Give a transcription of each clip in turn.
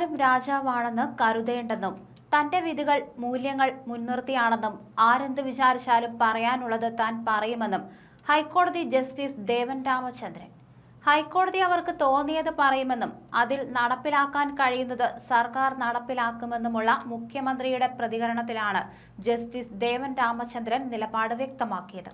ആരും രാജാവാണെന്ന് കരുതേണ്ടെന്നും തന്റെ വിധികൾ മൂല്യങ്ങൾ മുൻനിർത്തിയാണെന്നും ആരെന്ത് വിചാരിച്ചാലും പറയാനുള്ളത് താൻ പറയുമെന്നും ഹൈക്കോടതി ജസ്റ്റിസ് ദേവൻ രാമചന്ദ്രൻ. ഹൈക്കോടതി അവർക്ക് തോന്നിയത് പറയുമെന്നും അതിൽ നടപ്പിലാക്കാൻ കഴിയുന്നത് സർക്കാർ നടപ്പിലാക്കുമെന്നുമുള്ള മുഖ്യമന്ത്രിയുടെ പ്രതികരണത്തിലാണ് ജസ്റ്റിസ് ദേവൻ രാമചന്ദ്രൻ നിലപാട് വ്യക്തമാക്കിയത്.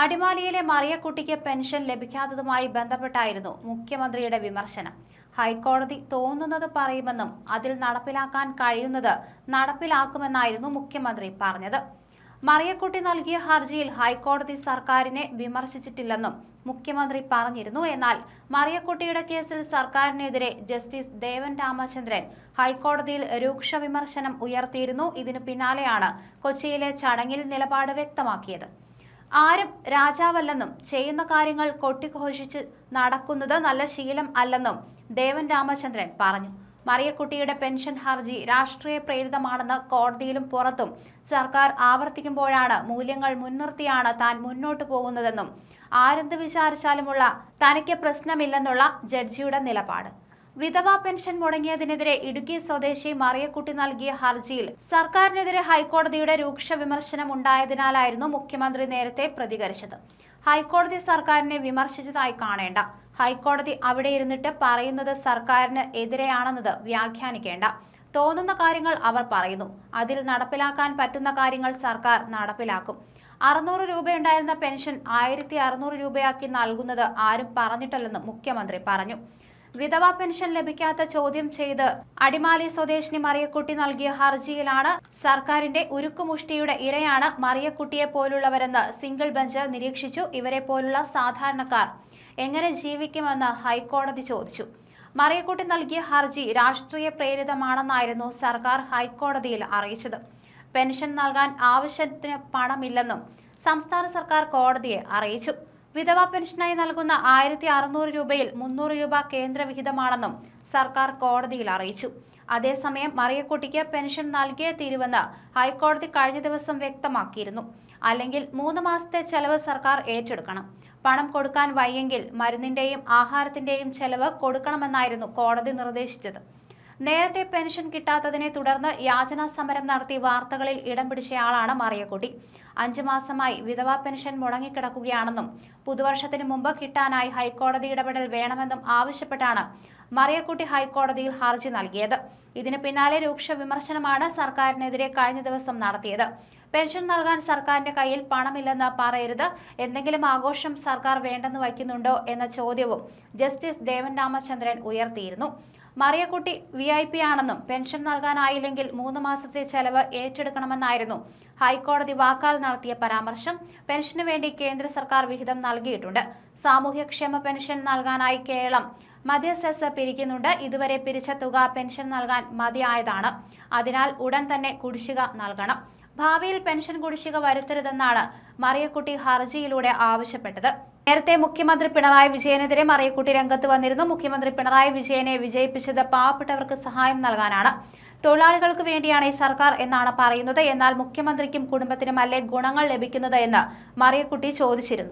അടിമാലിയിലെ മറിയക്കുട്ടിക്ക് പെൻഷൻ ലഭിക്കാത്തതുമായി ബന്ധപ്പെട്ടായിരുന്നു മുഖ്യമന്ത്രിയുടെ വിമർശനം. ഹൈക്കോടതി തോന്നുന്നത് പറയുമെന്നും അതിൽ നടപ്പിലാക്കാൻ കഴിയുന്നത് നടപ്പിലാക്കുമെന്നായിരുന്നു മുഖ്യമന്ത്രി പറഞ്ഞത്. മറിയക്കുട്ടി നൽകിയ ഹർജിയിൽ ഹൈക്കോടതി സർക്കാരിനെ വിമർശിച്ചിട്ടില്ലെന്നും മുഖ്യമന്ത്രി പറഞ്ഞിരുന്നു. എന്നാൽ മറിയക്കുട്ടിയുടെ കേസിൽ സർക്കാരിനെതിരെ ജസ്റ്റിസ് ദേവൻ രാമചന്ദ്രൻ ഹൈക്കോടതിയിൽ രൂക്ഷ വിമർശനം ഉയർത്തിയിരുന്നു. ഇതിനു പിന്നാലെയാണ് കൊച്ചിയിലെ ചടങ്ങിൽ നിലപാട് വ്യക്തമാക്കിയത്. ആരും രാജാവല്ലെന്നും ചെയ്യുന്ന കാര്യങ്ങൾ കൊട്ടിഘോഷിച്ച് നടക്കുന്നത് നല്ല ശീലം അല്ലെന്നും ദേവൻ രാമചന്ദ്രൻ പറഞ്ഞു. മറിയക്കുട്ടിയുടെ പെൻഷൻ ഹർജി രാഷ്ട്രീയ പ്രേരിതമാണെന്ന് കോടതിയിലും പുറത്തും സർക്കാർ ആവർത്തിക്കുമ്പോഴാണ് മൂല്യങ്ങൾ മുൻനിർത്തിയാണ് താൻ മുന്നോട്ടു പോകുന്നതെന്നും ആരെന്ത് വിചാരിച്ചാലുമുള്ള തനിക്ക് പ്രശ്നമില്ലെന്നുള്ള ജഡ്ജിയുടെ നിലപാട്. വിധവാ പെൻഷൻ മുടങ്ങിയതിനെതിരെ ഇടുക്കി സ്വദേശി മറിയക്കുട്ടി നൽകിയ ഹർജിയിൽ സർക്കാരിനെതിരെ ഹൈക്കോടതിയുടെ രൂക്ഷ വിമർശനം ഉണ്ടായതിനാലായിരുന്നു മുഖ്യമന്ത്രി നേരത്തെ പ്രതികരിച്ചത്. ഹൈക്കോടതി സർക്കാരിനെ വിമർശിച്ചതായി കാണേണ്ട. ഹൈക്കോടതി അവിടെ ഇരുന്നിട്ട് പറയുന്നത് സർക്കാരിന് എതിരെയാണെന്നത് വ്യാഖ്യാനിക്കേണ്ട. തോന്നുന്ന കാര്യങ്ങൾ അവർ പറയുന്നു. അതിൽ നടപ്പിലാക്കാൻ പറ്റുന്ന കാര്യങ്ങൾ സർക്കാർ നടപ്പിലാക്കും. അറുന്നൂറ് രൂപയുണ്ടായിരുന്ന പെൻഷൻ ആയിരത്തി അറുന്നൂറ് രൂപയാക്കി നൽകുന്നത് ആരും പറഞ്ഞിട്ടില്ലെന്ന് മുഖ്യമന്ത്രി പറഞ്ഞു. വിധവാ പെൻഷൻ ലഭിക്കാത്ത ചോദ്യം ചെയ്ത് അടിമാലി സ്വദേശിനി മറിയക്കുട്ടി നൽകിയ ഹർജിയിലാണ് സർക്കാരിന്റെ ഉരുക്കുമുഷ്ടിയുടെ ഇരയാണ് മറിയക്കുട്ടിയെ പോലുള്ളവരെന്ന് സിംഗിൾ ബെഞ്ച് നിരീക്ഷിച്ചു. ഇവരെ പോലുള്ള സാധാരണക്കാർ എങ്ങനെ ജീവിക്കുമെന്ന് ഹൈക്കോടതി ചോദിച്ചു. മറിയക്കുട്ടി നൽകിയ ഹർജി രാഷ്ട്രീയ പ്രേരിതമാണെന്നായിരുന്നു സർക്കാർ ഹൈക്കോടതിയിൽ അറിയിച്ചത്. പെൻഷൻ നൽകാൻ ആവശ്യത്തിന് പണമില്ലെന്നും സംസ്ഥാന സർക്കാർ കോടതിയെ അറിയിച്ചു. വിധവാ പെൻഷനായി നൽകുന്ന ആയിരത്തി അറുന്നൂറ് രൂപയിൽ മുന്നൂറ് രൂപ കേന്ദ്ര വിഹിതമാണെന്നും സർക്കാർ കോടതിയിൽ അറിയിച്ചു. അതേസമയം മറിയക്കുട്ടിക്ക് പെൻഷൻ നൽകിയേ തീരുവെന്ന് ഹൈക്കോടതി കഴിഞ്ഞ ദിവസം വ്യക്തമാക്കിയിരുന്നു. അല്ലെങ്കിൽ മൂന്ന് മാസത്തെ ചെലവ് സർക്കാർ ഏറ്റെടുക്കണം. പണം കൊടുക്കാൻ വയ്യെങ്കിൽ മരുന്നിന്റെയും ആഹാരത്തിന്റെയും ചെലവ് കൊടുക്കണമെന്നായിരുന്നു കോടതി നിർദ്ദേശിച്ചത്. നേരത്തെ പെൻഷൻ കിട്ടാത്തതിനെ തുടർന്ന് യാചനാ സമരം നടത്തി വാർത്തകളിൽ ഇടം പിടിച്ചയാളാണ് മറിയക്കുട്ടി. അഞ്ചു മാസമായി വിധവാ പെൻഷൻ മുടങ്ങിക്കിടക്കുകയാണെന്നും പുതുവർഷത്തിന് മുമ്പ് കിട്ടാനായി ഹൈക്കോടതി ഇടപെടൽ വേണമെന്നും ആവശ്യപ്പെട്ടാണ് മറിയക്കുട്ടി ഹൈക്കോടതിയിൽ ഹർജി നൽകിയത്. ഇതിന് പിന്നാലെ രൂക്ഷ വിമർശനമാണ് സർക്കാരിനെതിരെ കഴിഞ്ഞ ദിവസം നടത്തിയത്. പെൻഷൻ നൽകാൻ സർക്കാരിന്റെ കയ്യിൽ പണമില്ലെന്ന് പറയരുത് എന്തെങ്കിലും ആഘോഷം സർക്കാർ വേണ്ടെന്ന് വയ്ക്കുന്നുണ്ടോ എന്ന ചോദ്യവും ജസ്റ്റിസ് ദേവൻ രാമചന്ദ്രൻ ഉയർത്തിയിരുന്നു. മറിയക്കുട്ടി വി ഐ പി ആണെന്നും പെൻഷൻ നൽകാനായില്ലെങ്കിൽ മൂന്ന് മാസത്തെ ചെലവ് ഏറ്റെടുക്കണമെന്നായിരുന്നു ഹൈക്കോടതി വാക്കാൽ നടത്തിയ പരാമർശം. പെൻഷന് വേണ്ടി കേന്ദ്ര സർക്കാർ വിഹിതം നൽകിയിട്ടുണ്ട്. സാമൂഹ്യക്ഷേമ പെൻഷൻ നൽകാനായി കേരളം മദ്യ സെസ് പിരിക്കുന്നുണ്ട്. ഇതുവരെ പിരിച്ച തുക പെൻഷൻ നൽകാൻ മതിയായതാണ്. അതിനാൽ ഉടൻ തന്നെ കുടിശ്ശിക നൽകണം. ഭാവിയിൽ പെൻഷൻ കുടിശ്ശിക വരുത്തരുതെന്നാണ് മറിയക്കുട്ടി ഹർജിയിലൂടെ ആവശ്യപ്പെട്ടത്. നേരത്തെ മുഖ്യമന്ത്രി പിണറായി വിജയനെതിരെ മറിയക്കുട്ടി രംഗത്ത് വന്നിരുന്നു. മുഖ്യമന്ത്രി പിണറായി വിജയനെ വിജയിപ്പിച്ചത് പാവപ്പെട്ടവർക്ക് സഹായം നൽകാനാണ്. തൊഴിലാളികൾക്ക് വേണ്ടിയാണ് ഈ സർക്കാർ എന്നാണ് പറയുന്നത്. എന്നാൽ മുഖ്യമന്ത്രിക്കും കുടുംബത്തിനും അല്ലേ ഗുണങ്ങൾ ലഭിക്കുന്നത് എന്ന് മറിയക്കുട്ടി ചോദിച്ചിരുന്നു.